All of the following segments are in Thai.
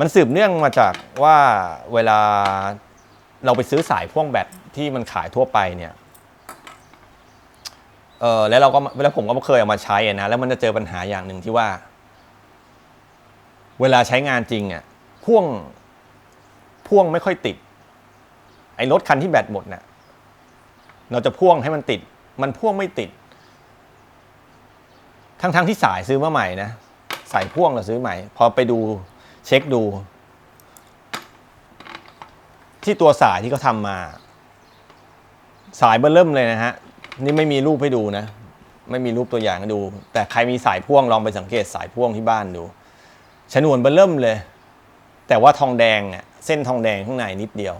มันสืบเนื่องมาจากว่าเวลาเราไปซื้อสายพ่วงแบตที่มันขายทั่วไปเนี่ยเออแล้วเราก็แล้วผมก็เคยเอามาใช้นะแล้วมันจะเจอปัญหาอย่างหนึ่งที่ว่า เวลาใช้งานจริงอะพ่วงพ่วงไม่ค่อยติด ไอ้รถคันที่แบตหมดเนี่ยเราจะพ่วงให้มันติด มันพ่วงไม่ติด ทั้งๆที่สายซื้อมาใหม่นะสายพ่วงเราซื้อใหม่ พอไปดู เช็คดู ที่ตัวสายที่เขาทำมา สายเบื้อเริ่มเลยนะฮะ นี่ไม่มีรูปให้ดูนะ ไม่มีรูปตัวอย่างให้ดู แต่ใครมีสายพ่วงลองไปสังเกตสายพ่วงที่บ้านดูฉนวนเบื้อเริ่มเลย แต่ว่าทองแดงอะเส้นทองแดงข้างในนิดเดียว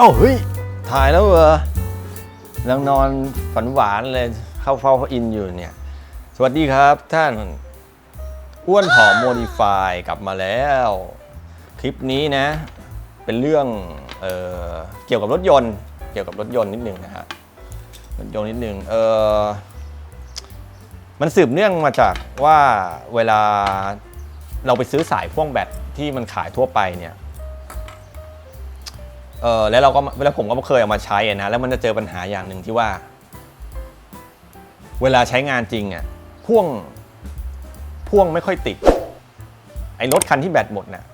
อ้าเฮ้ย ถ่ายแล้วเหรอยังนอนฝันหวานเลยเข้าเฝ้าพระอินทร์อยู่เนี่ย สวัสดีครับท่านอ้วนผอมโมดิฟายกลับมาแล้ว คลิปนี้นะ เป็นเรื่องเออเกี่ยวกับรถยนต์ เกี่ยวกับรถยนต์นิดหนึ่งนะฮะรถยนต์นิดหนึ่งเออมันสืบเนื่องมาจากว่าเวลาเราไปซื้อสายพ่วงแบตที่มันขายทั่วไปเนี่ย เออแล้วเราก็แล้วผมก็เคยเอามาใช้นะแล้วมันจะเจอปัญหาอย่างหนึ่งที่ว่า เวลาใช้งานจริงอะพ่วงพ่วงไม่ค่อยติด ไอ้รถคันที่แบตหมดน่ะ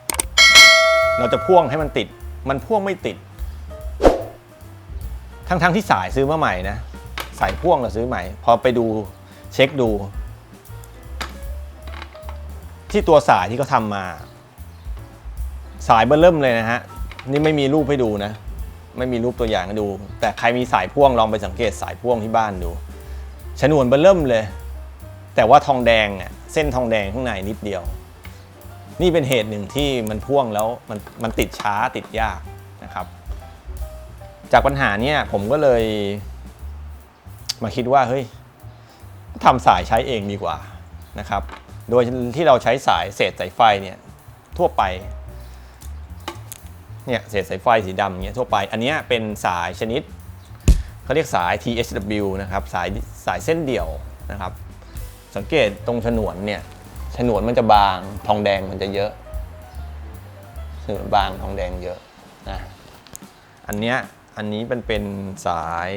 เราจะพ่วงให้มันติด มันพ่วงไม่ติด ทั้งๆที่สายซื้อมาใหม่นะสายพ่วงเราซื้อใหม่ พอไปดูเช็คดู ที่ตัวสายที่เขาทำมา สายเบอร์เริ่มเลยนะฮะ นี่ไม่มีรูปให้ดูนะ ไม่มีรูปตัวอย่างให้ดู แต่ใครมีสายพ่วงลองไปสังเกตสายพ่วงที่บ้านดูฉนวนเบอร์เริ่มเลย แต่ว่าทองแดงอะเส้นทองแดงข้างในนิดเดียว นี่เป็นเหตุหนึ่งที่มันพ่วงแล้วมันมันติดช้าติดยากนะครับ จากปัญหาเนี้ยผมก็เลย มาคิดว่าเฮ้ยทำสายใช้เองดีกว่านะครับ โดยที่เราใช้สายเศษสายไฟเนี่ยทั่วไป เนี่ยเศษสายไฟสีดำเงี้ยทั่วไป อันนี้เป็นสายชนิดเขาเรียกสาย THW นะครับสายสายเส้นเดี่ยวนะครับ สังเกตตรงฉนวนเนี่ยฉนวนมันจะบางทองแดงมันจะเยอะฉนวนบางทองแดงเยอะนะอันเนี้ยอันนี้เป็นเป็นสาย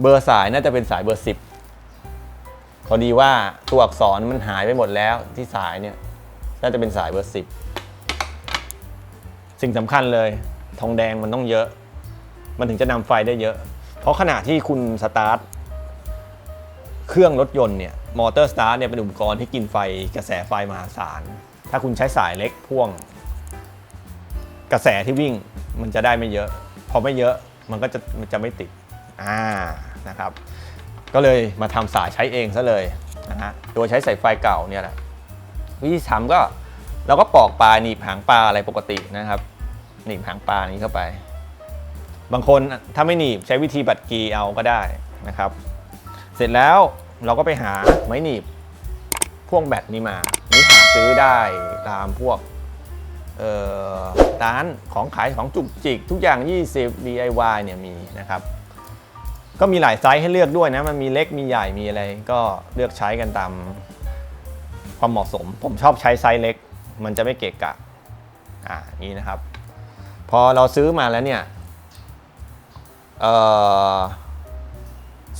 เบอร์สายน่าจะเป็นสายเบอร์10พอดีว่าตัวอักษรมันหายไปหมดแล้วที่สายเนี่ย น่าจะเป็นสายเบอร์สิบสิ่งสำคัญเลย ทองแดงมันต้องเยอะ มันถึงจะนำไฟได้เยอะ เพราะขณะที่คุณสตาร์ทเครื่องรถยนต์เนี่ยมอเตอร์สตาร์ทเนี่ยเป็นอุปกรณ์ที่กินไฟกระแสไฟมหาศาล ถ้าคุณใช้สายเล็กพ่วง กระแสที่วิ่งมันจะได้ไม่เยอะ พอไม่เยอะมันก็จะมันจะไม่ติดอ่านะครับ ก็เลยมาทำสายใช้เองซะเลยนะฮะโดยใช้สายไฟเก่าเนี่ยแหละ วิธีทำก็เราก็ปอกปลาหนีบหางปลาอะไรปกตินะครับ หนีบหางปลานี้เข้าไป บางคนถ้าไม่หนีบใช้วิธีบัดกีเอาก็ได้นะครับ เสร็จแล้วเราก็ไปหาไม้หนีบพ่วงแบตนี้มานี่หาซื้อได้ตามพวกเอ่อร้านของขายของจุกจิก ทุกอย่าง 20 DIY เนี่ยมีนะครับ ก็มีหลายไซส์ให้เลือกด้วยนะ มันมีเล็กมีใหญ่มีอะไร ก็เลือกใช้กันตาม ความเหมาะสม ผมชอบใช้ไซส์เล็ก มันจะไม่เกะกะอ่านี้นะครับ พอเราซื้อมาแล้วเนี่ย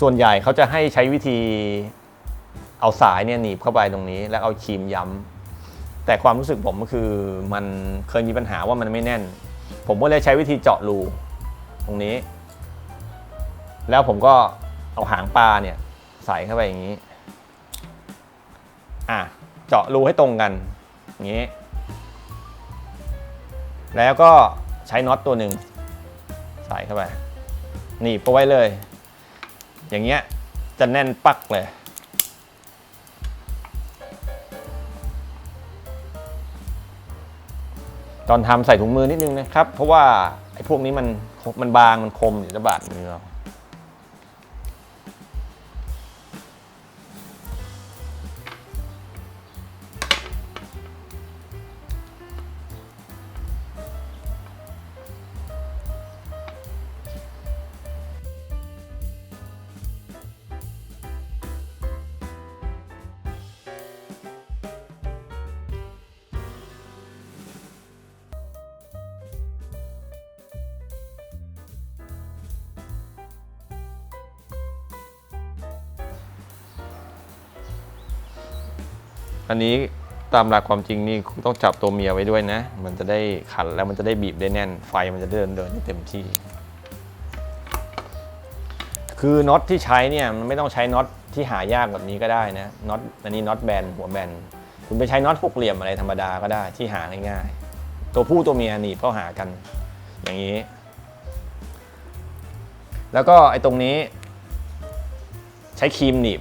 ส่วนใหญ่เขาจะให้ใช้วิธีเอาสายเนี่ยหนีบเข้าไปตรงนี้ แล้วเอาครีมย้ำแต่ความรู้สึกผมก็คือมันเคยมีปัญหาว่ามันไม่แน่น ผมก็เลยใช้วิธีเจาะรูตรงนี้ แล้วผมก็เอาหางปลาเนี่ยใส่เข้าไปอย่างนี้อะ เจาะรูให้ตรงกันอย่างนี้ แล้วก็ใช้น็อตตัวหนึ่งใส่เข้าไปหนีบเอาไว้เลย อย่างเงี้ยจะแน่นปักเลย ตอนทำใส่ถุงมือนิดนึงนะครับ เพราะว่าไอ้พวกนี้มันมันบางมันคมเดี๋ยวจะบาดมือเรา อันนี้ตามหลักความจริงนี่ต้องจับตัวเมียไว้ด้วยนะ มันจะได้ขันแล้วมันจะได้บีบได้แน่น ไฟมันจะเดินเดินได้เต็มที่ คือน็อตที่ใช้เนี่ยมันไม่ต้องใช้น็อตที่หายากแบบนี้ก็ได้นะน็อตอันนี้น็อตแบนหัวแบนคุณไปใช้น็อตหกเหลี่ยมอะไรธรรมดาก็ได้ที่หาง่ายๆตัวผู้ตัวเมียหนีบเข้าหากัน อย่างนี้ แล้วก็ไอ้ตรงนี้ ใช้ครีมหนีบ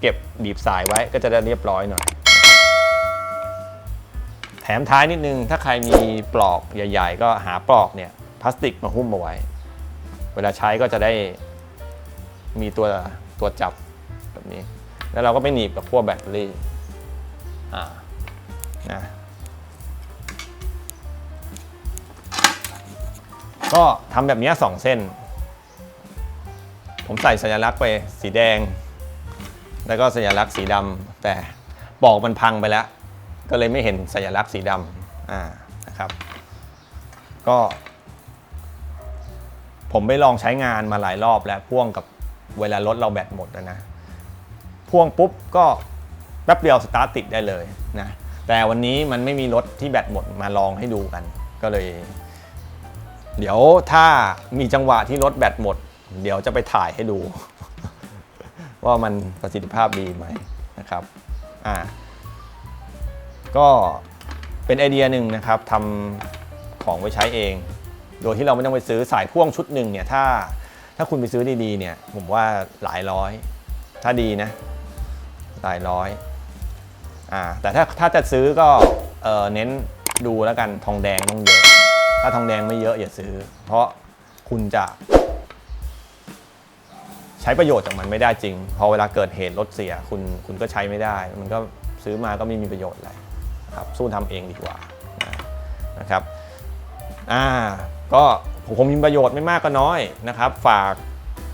เก็บบีบสายไว้ก็จะได้เรียบร้อยหน่อย มท้ายนิดนึง ถ้าใครมีปลอกใหญ่ ๆ ก็หาปลอกเนี่ยพลาสติกมาหุ้มเอาไว้ เวลาใช้ก็จะได้มีตัวตัวจับแบบนี้ แล้วเราก็ไปหนีบกับขั้วแบตเตอรี่อ่านะก็ทำแบบนี้สองเส้น ผมใส่สัญลักษณ์ไปสีแดง แล้วก็สัญลักษณ์สีดำแต่ปลอกมันพังไปแล้ว ก็เลยไม่เห็นสัญลักษณ์สีดำอ่านะครับ ก็ ผมไปลองใช้งานมาหลายรอบแล้วพ่วงกับเวลารถเราแบตหมดนะนะพ่วงปุ๊บก็แป๊บเดียวสตาร์ทติดได้เลยนะแต่วันนี้มันไม่มีรถที่แบตหมดมาลองให้ดูกัน ก็เลย เดี๋ยวถ้ามีจังหวะที่รถแบตหมด เดี๋ยวจะไปถ่ายให้ดู ว่ามันประสิทธิภาพดีไหมนะครับ อ่า ก็เป็นไอเดียหนึ่งนะครับทำของไว้ใช้เอง โดยที่เราไม่ต้องไปซื้อสายพ่วงชุดหนึ่งเนี่ยถ้าถ้าคุณไปซื้อดีๆเนี่ยผมว่าหลายร้อย ถ้าดีนะ หลายร้อยอ่าแต่ถ้าถ้าจะซื้อก็เออเน้นดูแล้วกันทองแดงต้องเยอะ ถ้าทองแดงไม่เยอะอย่าซื้อ เพราะคุณจะใช้ประโยชน์จากมันไม่ได้จริง พอเวลาเกิดเหตุรถเสียคุณคุณก็ใช้ไม่ได้ มันก็ซื้อมาก็ไม่มีประโยชน์อะไร ครับสู้ทำเองดีกว่านะครับอ่าก็ผมคงมีประโยชน์ไม่มากก็น้อยนะครับ ฝาก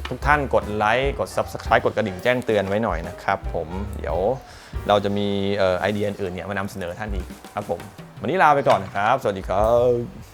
ทุกท่านกดไลค์กด Subscribe กดกระดิ่งแจ้งเตือนไว้หน่อยนะครับผมเดี๋ยวเราจะมีออไอเดียอื่นเนี่ยมานำเสนอท่านอีกครับผม วันนี้ลาไปก่อนนะครับ สวัสดีครับ